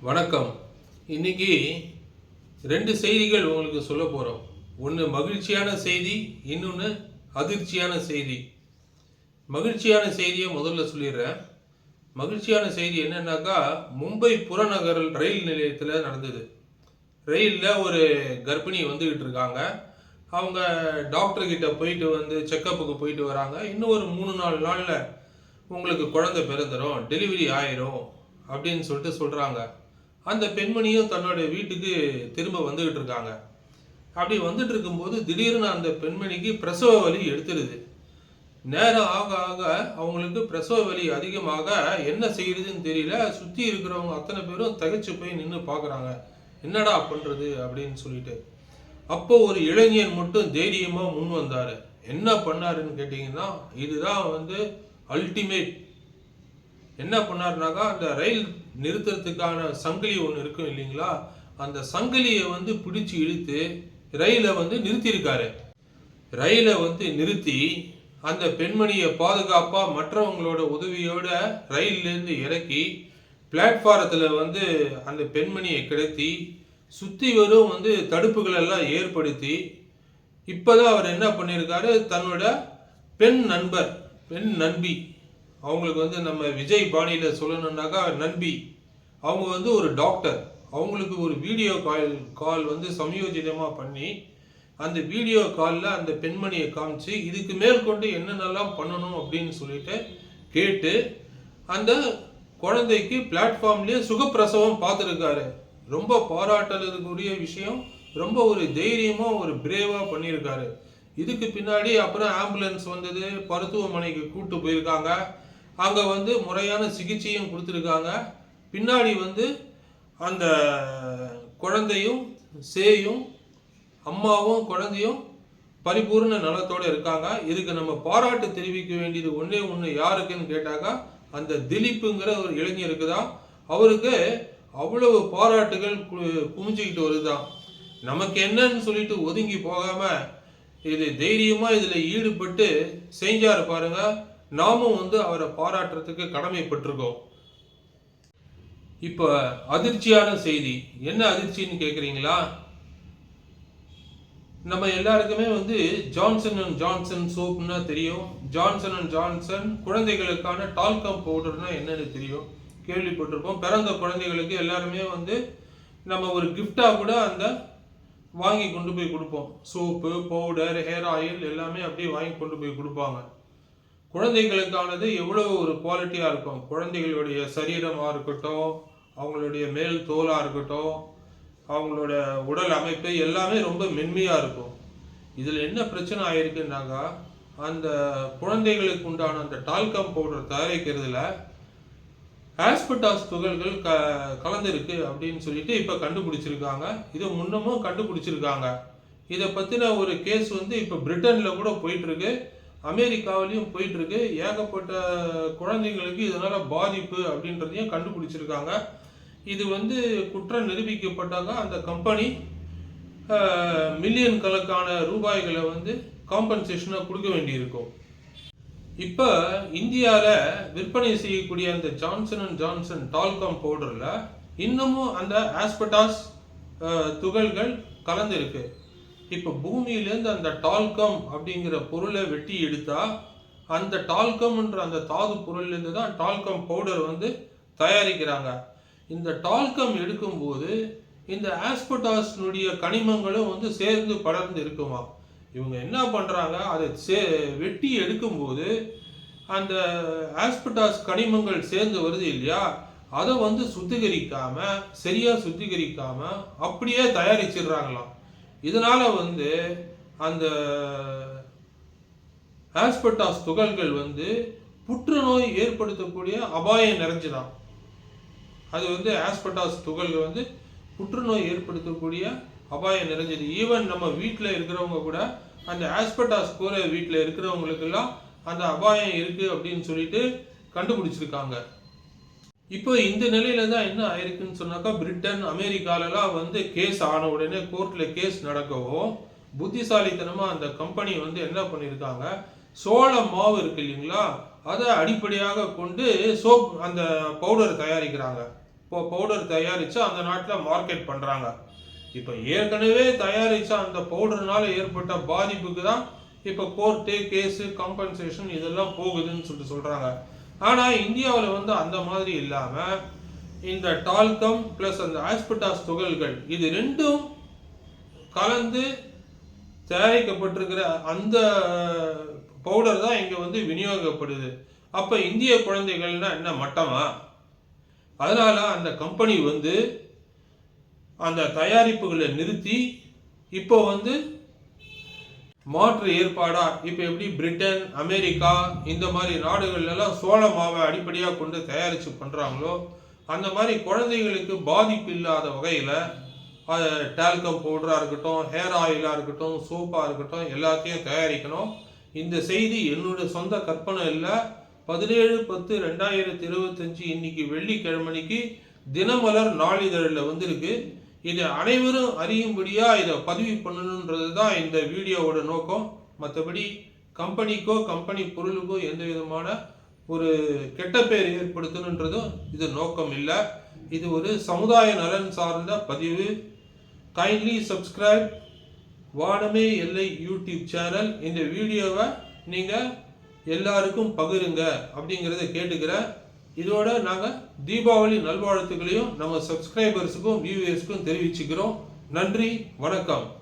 வணக்கம். இன்னைக்கு ரெண்டு செய்திகள் உங்களுக்கு சொல்ல போகிறோம் ஒன்று மகிழ்ச்சியான செய்தி இன்னொன்று அதிர்ச்சியான செய்தி. மகிழ்ச்சியான செய்தியை முதல்ல சொல்லிடுறேன். மகிழ்ச்சியான செய்தி என்னன்னாக்கா மும்பை புறநகர் ரயில் நிலையத்தில் நடந்தது. ரயிலில் ஒரு கர்ப்பிணி வந்துக்கிட்டு இருக்காங்க. அவங்க டாக்டர்கிட்ட போயிட்டு வந்து செக்கப்புக்கு போயிட்டு வராங்க. இன்னும் ஒரு மூணு நாலு நாளில் உங்களுக்கு குழந்தை பிறந்துடும் டெலிவரி ஆயிரும் அப்படின்னு சொல்லிட்டு சொல்கிறாங்க அந்த பெண்மணியும் தன்னுடைய வீட்டுக்கு திரும்ப வந்துக்கிட்டு இருக்காங்க. அப்படி வந்துட்டு இருக்கும்போது திடீர்னு அந்த பெண்மணிக்கு பிரசவ வலி எடுத்துருது நேரம் ஆக ஆக அவங்களுக்கு பிரசவ வலி அதிகமாக என்ன செய்யறதுன்னு தெரியல. சுற்றி இருக்கிறவங்க அத்தனை பேரும் தகைச்சு போய் நின்று பார்க்குறாங்க என்னடா பண்ணுறது அப்படின்னு சொல்லிட்டு. அப்போ ஒரு இளைஞன் மட்டும் தைரியமாக முன் வந்தார். என்ன பண்ணாருன்னு கேட்டிங்கன்னா இதுதான் வந்து அல்டிமேட் என்ன பண்ணாருனாக்கா அந்த ரயில் நிறுத்துறதுக்கான சங்கிலி ஒன்று இருக்கும் இல்லைங்களா? அந்த சங்கிலியை வந்து பிடிச்சி இழுத்து ரயிலை வந்து நிறுத்தியிருக்காரு. ரயிலை வந்து நிறுத்தி அந்த பெண்மணியை பாதுகாப்பாக மற்றவங்களோட உதவியோட ரயிலேருந்து இறக்கி பிளாட்ஃபாரத்தில் வந்து அந்த பெண்மணியை கிடத்தி சுற்றி வரும் வந்து தடுப்புகளெல்லாம் ஏற்படுத்தி இப்போதான் அவர் என்ன பண்ணியிருக்காரு? தன்னோட பெண் நண்பர் பெண் நண்பி அவங்களுக்கு வந்து நம்ம விஜய் பாணியில் சொல்லணுன்னாக்கா நண்பி அவங்க வந்து ஒரு டாக்டர். அவங்களுக்கு ஒரு வீடியோ கால் கால் வந்து சமயோஜிதமாக பண்ணி அந்த வீடியோ காலில் அந்த பெண்மணியை காமிச்சு இதுக்கு மேற்கொண்டு என்னென்னலாம் பண்ணணும் அப்படின்னு சொல்லிட்டு கேட்டு அந்த குழந்தைக்கு பிளாட்ஃபார்ம்லேயே சுகப்பிரசவம் பார்த்துருக்காரு. ரொம்ப பாராட்டுறதுக்குரிய விஷயம். ரொம்ப ஒரு தைரியமாக ஒரு பிரேவாக பண்ணியிருக்காரு. இதுக்கு பின்னாடி அப்புறம் ஆம்புலன்ஸ் வந்தது மருத்துவமனைக்கு கூப்பிட்டு போயிருக்காங்க. அங்கே வந்து முறையான சிகிச்சையும் கொடுத்துருக்காங்க. பின்னாடி வந்து அந்த குழந்தையும் சேயும் அம்மாவும் குழந்தையும் பரிபூர்ண நலத்தோடு இருக்காங்க. இதுக்கு நம்ம பாராட்டு தெரிவிக்க வேண்டியது ஒன்றே ஒன்று யாருக்குன்னு கேட்டாக்கா அந்த திலீப்புங்கிற ஒரு இளைஞருக்கு தான் அவருக்கு அவ்வளவு பாராட்டுகள் கு- குமிஞ்சுக்கிட்டு வருதுதான் நமக்கு என்னன்னு சொல்லிட்டு ஒதுங்கி போகாமல் இது தைரியமாக இதில் ஈடுபட்டு செஞ்சார் பாருங்கள் நாமும் வந்து அவரை பாராட்டுறதுக்கு கடமைப்பட்டிருக்கோம். இப்போ அதிர்ச்சியான செய்தி. என்ன அதிர்ச்சின்னு கேட்குறீங்களா நம்ம எல்லாருக்குமே வந்து ஜான்சன் அண்ட் ஜான்சன் சோப்னா தெரியும். ஜான்சன் அண்ட் ஜான்சன் குழந்தைகளுக்கான டால்கம் பவுடர்னா என்னன்னு தெரியும். கேள்விப்பட்டிருப்போம். பிறந்த குழந்தைகளுக்கு எல்லாருமே வந்து நம்ம ஒரு கிஃப்டாக கூட அந்த வாங்கி கொண்டு போய் கொடுப்போம். சோப்பு பவுடர் ஹேர் ஆயில் எல்லாமே அப்படியே வாங்கி கொண்டு போய் கொடுப்பாங்க. குழந்தைகளுக்கானது எவ்வளோ ஒரு குவாலிட்டியாக இருக்கும்? குழந்தைகளுடைய சரீரமாக இருக்கட்டும் அவங்களுடைய மேல் தோலாக இருக்கட்டும் அவங்களோட உடல் அமைப்பு எல்லாமே ரொம்ப மென்மையாக இருக்கும். இதில் என்ன பிரச்சனை ஆயிருக்குன்னாக்கா அந்த குழந்தைகளுக்கு உண்டான அந்த டால்கம் பவுடர் தயாரிக்கிறதுல ஆஸ்பெட்டாஸ் துகள்கள் க கலந்துருக்கு அப்படின்னு சொல்லிட்டு இப்போ கண்டுபிடிச்சிருக்காங்க. இதை முன்னமும் கண்டுபிடிச்சிருக்காங்க. இதை பற்றின ஒரு கேஸ் வந்து இப்போ பிரிட்டனில் கூட போயிட்டுருக்கு அமெரிக்காவிலையும் போயிட்டு இருக்கு ஏகப்பட்ட குழந்தைங்களுக்கு இதனால பாதிப்பு அப்படின்றதையும் கண்டுபிடிச்சிருக்காங்க. இது வந்து குற்றம் நிரூபிக்கப்பட்டாங்க அந்த கம்பெனி மில்லியன் கணக்கான ரூபாய்களை வந்து காம்பன்சேஷனாக கொடுக்க வேண்டியிருக்கும். இப்போ இந்தியாவில் விற்பனை செய்யக்கூடிய அந்த ஜான்சன் அண்ட் ஜான்சன் டால்காம் பவுடரில் இன்னமும் அந்த ஆஸ்பெட்டாஸ் துகள்கள் கலந்துருக்கு. இப்போ பூமியிலேருந்து அந்த டால்கம் அப்படிங்கிற பொருளை வெட்டி எடுத்தா அந்த டால்கம்ன்ற அந்த தாது பொருள்லேருந்து தான் டால்கம் பவுடர் வந்து தயாரிக்கிறாங்க. இந்த டால்கம் எடுக்கும்போது இந்த ஆஸ்பெட்டாஸ்னுடைய கனிமங்களும் வந்து சேர்ந்து படர்ந்து இருக்குமா? இவங்க என்ன பண்ணுறாங்க அதை சே வெட்டி எடுக்கும்போது அந்த ஆஸ்பட்டாஸ் கனிமங்கள் சேர்ந்து வருது இல்லையா? அதை வந்து சுத்திகரிக்காமல் சரியாக சுத்திகரிக்காமல் அப்படியே தயாரிச்சிடுறாங்களாம். இதனால் வந்து அந்த ஆஸ்பெட்டாஸ் துகள்கள் வந்து புற்றுநோய் ஏற்படுத்தக்கூடிய அபாயம் நிறைஞ்சுதான். அது வந்து ஆஸ்பெட்டாஸ் துகள்கள் வந்து புற்றுநோய் ஏற்படுத்தக்கூடிய அபாயம் நிறைஞ்சது. ஈவன் நம்ம வீட்டில் இருக்கிறவங்க கூட அந்த ஆஸ்பெட்டாஸ் கூரை வீட்டில் இருக்கிறவங்களுக்கெல்லாம் அந்த அபாயம் இருக்குது அப்படின்னு சொல்லிட்டு கண்டுபிடிச்சிருக்காங்க. இப்போ இந்த நிலையில தான் என்ன ஆயிருக்குன்னு சொன்னாக்கா பிரிட்டன் அமெரிக்காலலாம் வந்து கேஸ் ஆன உடனே கோர்ட்டில் கேஸ் நடக்கவும் புத்திசாலித்தனமாக அந்த கம்பெனி வந்து என்ன பண்ணியிருக்காங்க சோள மாவு இருக்கு இல்லைங்களா அதை அடிப்படையாக கொண்டு சோப் அந்த பவுடர் தயாரிக்கிறாங்க. இப்போ பவுடர் தயாரித்து அந்த நாட்டில் மார்க்கெட் பண்ணுறாங்க இப்போ ஏற்கனவே தயாரித்த அந்த பவுடர்னால ஏற்பட்ட பாதிப்புக்கு தான் இப்போ கோர்ட்டு கேஸு காம்பன்சேஷன் இதெல்லாம் போகுதுன்னு சொல்லிட்டு சொல்கிறாங்க ஆனால் இந்தியாவில் வந்து அந்த மாதிரி இல்லாமல் இந்த டால்கம் ப்ளஸ் அந்த ஆஸ்பெட்டாஸ் துகள்கள் இது ரெண்டும் கலந்து தயாரிக்கப்பட்டிருக்கிற அந்த பவுடர் தான் இங்கே வந்து விநியோகிக்கப்படுது அப்போ இந்திய குழந்தைகள்னா என்ன மட்டமா? அதனால் அந்த கம்பெனி வந்து அந்த தயாரிப்புகளை நிறுத்தி இப்போ வந்து மாற்று ஏற்பாடா? இப்போ எப்படி பிரிட்டன் அமெரிக்கா இந்த மாதிரி நாடுகள்லாம் சோள மாவை அடிப்படையாக கொண்டு தயாரித்து பண்ணுறாங்களோ அந்த மாதிரி குழந்தைகளுக்கு பாதிப்பு இல்லாத வகையில் அது டால்கம் பவுடராக இருக்கட்டும் ஹேர் ஆயிலாக இருக்கட்டும் சோப்பாக இருக்கட்டும் எல்லாத்தையும் தயாரிக்கணும். இந்த செய்தி என்னுடைய சொந்த கற்பனை இல்லை. பதினேழு பத்து ரெண்டாயிரத்தி இருபத்தஞ்சி இன்னைக்கு வெள்ளிக்கிழமைக்கு தினமலர் நாளிதழில் வந்திருக்கு. இதை அனைவரும் அறியும்படியா இதை பதிவு பண்ணணுன்றது தான் இந்த வீடியோவோட நோக்கம். மற்றபடி கம்பெனிக்கோ கம்பெனி பொருளுக்கோ எந்த விதமான ஒரு கெட்ட பெயர் ஏற்படுத்தணுன்றதும் இது நோக்கம் இல்லை. இது ஒரு சமுதாய நலன் சார்ந்த பதிவு. கைண்ட்லி சப்ஸ்கிரைப் வானமே எல்லை யூடியூப் சேனல். இந்த வீடியோவை நீங்கள் எல்லாருக்கும் பகிருங்க அப்படிங்கிறத கேட்டுக்கிறேன். இதோட நாங்கள் தீபாவளி நல்வாழ்த்துக்களையும் நம்ம சப்ஸ்கிரைபர்ஸுக்கும் வியூவர்ஸுக்கும் தெரிவிச்சுக்கிறோம். நன்றி வணக்கம்.